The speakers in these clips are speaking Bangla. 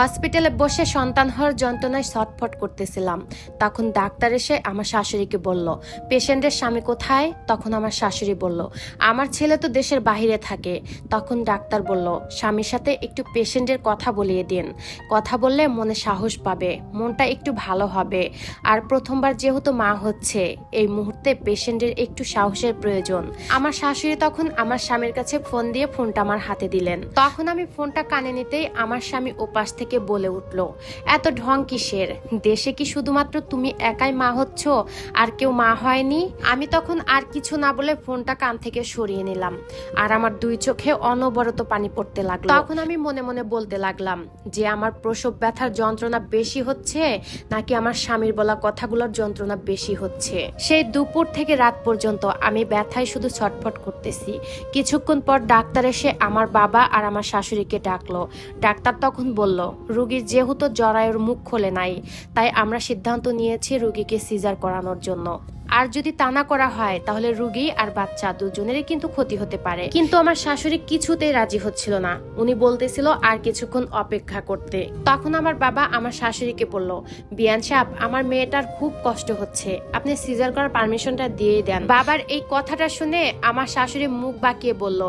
হসপিটালে বসে সন্তান হওয়ার যন্ত্রণায় ছটফট করতেছিলাম। তখন ডাক্তার এসে আমার শাশুড়িকে বলল, পেশেন্টের স্বামী কোথায়? তখন আমার শাশুড়ি বলল, আমার ছেলে তো দেশের বাইরে থাকে। তখন ডাক্তার বলল, স্বামীর সাথে একটু পেশেন্টের কথা বলিয়ে দিন। কথা বললে মনে সাহস পাবে, মনটা একটু ভালো হবে। আর প্রথমবার যেহেতু মা হচ্ছে, এই মুহূর্তে পেশেন্টের একটু সাহসের প্রয়োজন। আমার শাশুড়ি তখন আমার স্বামীর কাছে ফোন দিয়ে ফোনটা আমার হাতে দিলেন। তখন আমি ফোনটা কানে নিতেই আমার স্বামী ওপাশ থেকে বলে উঠল, এত ঢং কিসের? দেশে কি শুধুমাত্র তুমি একাই মা হচ্ছ? আর কেউ মা হয়নি? আমি তখন আর কিছু না বলে ফোনটা কান থেকে সরিয়ে নিলাম, আর আমার দুই চোখে অনবরত পানি পড়তে লাগল। তখন আমি মনে মনে বলতে লাগলাম, যে আমার প্রসব ব্যথার যন্ত্রণা বেশি হচ্ছে, নাকি আমার স্বামীর বলা কথাগুলোর যন্ত্রণা বেশি হচ্ছে? সেই দুপুর থেকে রাত পর্যন্ত আমি ব্যথায় শুধু ছটফট করতেছি। কিছুক্ষণ পর ডাক্তার এসে আমার বাবা আর আমার শাশুড়িকে ডাকলো। ডাক্তার তখন বলল রুগীর যেহেতু জরায়ুর মুখ খোলে নাই তাই আমরা সিদ্ধান্ত নিয়েছি রুগীকে সিজার করানোর জন্য। আর যদি তা না করা হয়, তাহলে রুগী আর বাচ্চা দুজনেরই কিন্তু ক্ষতি হতে পারে। কিন্তু আমার শাশুড়ি কিছুতেই রাজি হচ্ছিল না। উনি বলতেছিল আর কিছুক্ষণ অপেক্ষা করতে। তখন আমার বাবা আমার শাশুড়িকে বলল, বিয়ান সাহেব, আমার মেয়েটার খুব কষ্ট হচ্ছে। আপনি সিজার করার পারমিশনটা দিয়ে দেন। বাবার এই কথাটা শুনে আমার শাশুড়ি মুখ বাঁকিয়ে বলল,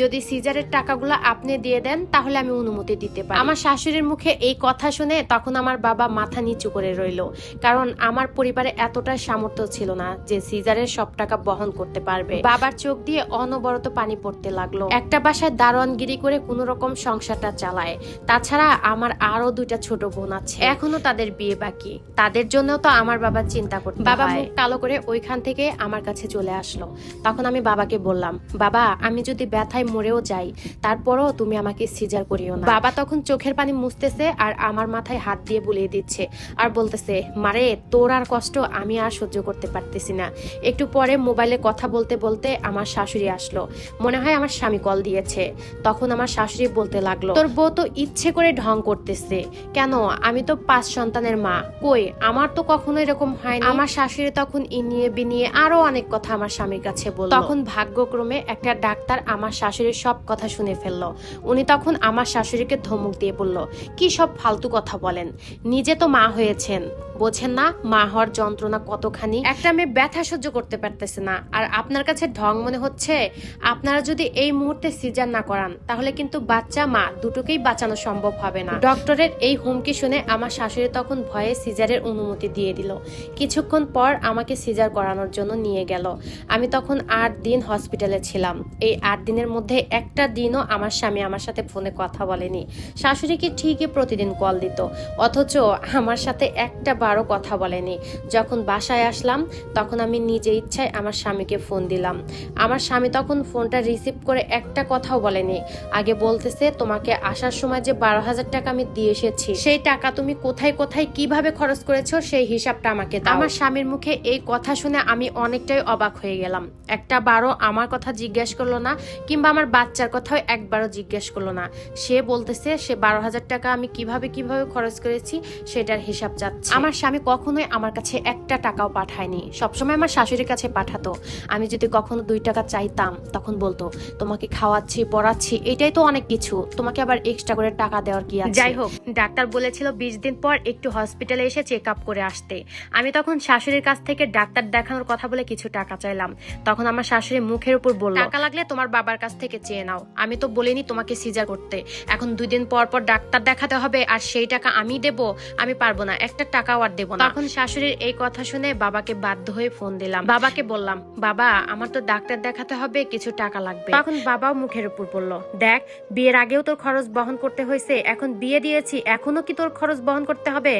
যদি সিজারের টাকাগুলো আপনি দিয়ে দেন, তাহলে আমি অনুমতি দিতে পারি। আমার শাশুড়ির মুখে এই কথা শুনে তখন আমার বাবা মাথা নিচু করে রইল, কারণ আমার পরিবারে এতটা সামর্থ্য ছিল না। যে সিজারের সব টাকা বহন করতে পারবে। বাবার চোখ দিয়ে অনবরত পানি পড়তে লাগল। একটা বাসায় দারোয়ানগিরি করে কোনো রকম সংসারটা চালায়। তাছাড়া আমার আরও দুইটা ছোট বোন আছে। এখনও তাদের বিয়ে বাকি। তাদের জন্য তো আমার বাবা চিন্তা করতে বাবা মুখ কালো করে ওইখান থেকে আমার কাছে চলে আসলো। তখন আমি বাবাকে বললাম বাবা আমি যদি ব্যথায় মরেও যাই তারপরও তুমি আমাকে সিজার করিও না। বাবা তখন চোখের পানি মুছতেছে আর আমার মাথায় হাত দিয়ে বুলিয়ে দিচ্ছে। আর বলতেছে মারে তোর আর কষ্ট আমি আর সহ্য করতে পারতেছি না। একটু পরে মোবাইলে কথা বলতে বলতে আমার শাশুড়ি আসলো। মনে হয় আমার স্বামী কল দিয়েছে। তখন আমার শাশুড়ি বলতে লাগল, তোর বউ তো ইচ্ছে করে ঢং করতেছে। কেন? আমি তো পাঁচ সন্তানের মা। কই? আমার তো কখনো এরকম হয়নি। আমার শাশুড়ি তখন ইনিয়ে বিনিয়ে আরও অনেক কথা আমার স্বামীর কাছে বলল। তখন ভাগ্যক্রমে একটা ডাক্তার আমার শাশুড়ির সব কথা শুনে ফেলল। উনি তখন আমার শাশুড়িকে ধমক দিয়ে বলল, কি সব ফালতু কথা বলেন। নিজে তো মা হয়েছেন। বোঝেন না, মা হওয়ার যন্ত্রণা কতখানি। একটা মেয়ে ব্যথা সহ্য করতে পারতেছে না। আর আপনার কাছে ঢং মনে হচ্ছে? আপনারা যদি এই মুহূর্তে সিজার না করান, তাহলে কিন্তু বাচ্চা, মা দুটোকেই বাঁচানো সম্ভব হবে না। ডক্টরের এই হুমকি শুনে আমার শাশুড়ি তখন ভয়ে সিজারের অনুমতি দিয়ে দিল। কিছুক্ষণ পর আমাকে সিজার করানোর জন্য নিয়ে গেল। আমি তখন আট দিন হসপিটালে ছিলাম। এই আট দিনের মধ্যে একটা দিনও আমার স্বামী আমার সাথে ফোনে কথা বলেনি। শাশুড়িকে ঠিকই প্রতিদিন কল দিত? অথচ আমার সাথে একটা বারও কথা বলেনি। যখন বাসায় আসলাম, তখন আমি নিজে ইচ্ছায় আমার স্বামীকে ফোন দিলাম। আমার স্বামী তখন ফোনটা রিসিভ করে একটা কথাও বলেনি। আগে বলতেছে, তোমাকে আসার সময় যে বারো হাজার টাকা আমি দিয়ে এসেছি, সেই টাকা তুমি কোথায় কোথায়, কীভাবে খরচ করেছ, সেই হিসাবটা আমাকে আমার স্বামীর মুখে এই কথা শুনে আমি অনেকটাই অবাক হয়ে গেলাম। একটা বারো আমার কথা জিজ্ঞেস করল না, কিংবা আমার বাচ্চার কথাও একবারও জিজ্ঞেস করল না। সে বলতেছে, সে বারো হাজার টাকা আমি কীভাবে কীভাবে খরচ করেছি, সেটার হিসাব চাচ্ছে। আমার স্বামী কখনোই আমার কাছে একটা টাকাও পাঠায়নি। সবসময় আমার শাশুড়ির কাছে পাঠাতো। আমি যদি কখনো দুই টাকা চাইতাম তখন বলতো তোমাকে খাওয়াচ্ছি পড়াচ্ছি এটাই তো অনেক কিছু। তোমাকে আবার এক্সট্রা করে টাকা দেওয়ার কি আছে? যাই হোক ডাক্তার বলেছিল বিশ দিন পর একটু হসপিটালে এসে চেক আপ করে আসতে। আমি তখন শাশুড়ির কাছ থেকে ডাক্তার দেখানোর কথা বলে কিছু টাকা চাইলাম। তখন আমার শাশুড়ি মুখের উপর বলল টাকা লাগলে তোমার বাবার কাছ থেকে চেয়ে নাও। আমি তো বলিনি তোমাকে সিজার করতে। এখন দুই দিন পর পর ডাক্তার দেখাতে হবে আর সেই টাকা আমি দেব আমি পারব না। একটা টাকাও আর দেবো না। তখন শাশুড়ির এই কথা শুনে বাবাকে বাধ্য হয়ে ফোন দিলাম। বাবাকে বললাম বাবা আমার তো ডাক্তার দেখাতে হবে কিছু টাকা লাগবে। তখন বাবাও মুখের উপর বলল দেখ বিয়ের আগেও তোর খরচ বহন করতে হয়েছে এখন বিয়ে দিয়েছি এখনও কি তোর খরচ বহন করতে হবে?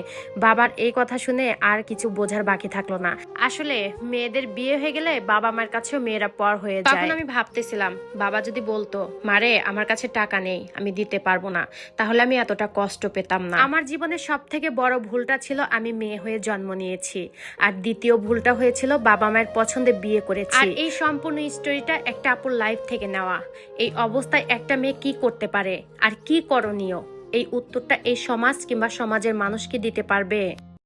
বাবার এই কথা শুনে আর কিছু বোঝার বাকি থাকল না। আসলে মেয়েদের বিয়ে হয়ে গেলে বাবা মার কাছেও মেয়েরা পর হয়ে যায়। তখন আমি ভাবতেছিলাম বাবা যদি বলতো মারে আমার কাছে টাকা নেই আমি দিতে পারব না তাহলে আমি এতটা কষ্ট পেতাম না। আমার জীবনের সব থেকে বড় ভুলটা ছিল আমি মেয়ে হয়ে জন্ম নিয়েছি। আর দ্বিতীয় ভুলটা হয়েছিল বাবা মায়ের পছন্দে বিয়ে করেছি। আর এই সম্পূর্ণ স্টোরিটা একটা আপুর লাইফ থেকে নেওয়া। এই অবস্থায় একটা মেয়ে কি করতে পারে? আর কি করণীয়? এই উত্তরটা এই সমাজ কিংবা সমাজের মানুষকে দিতে পারবে।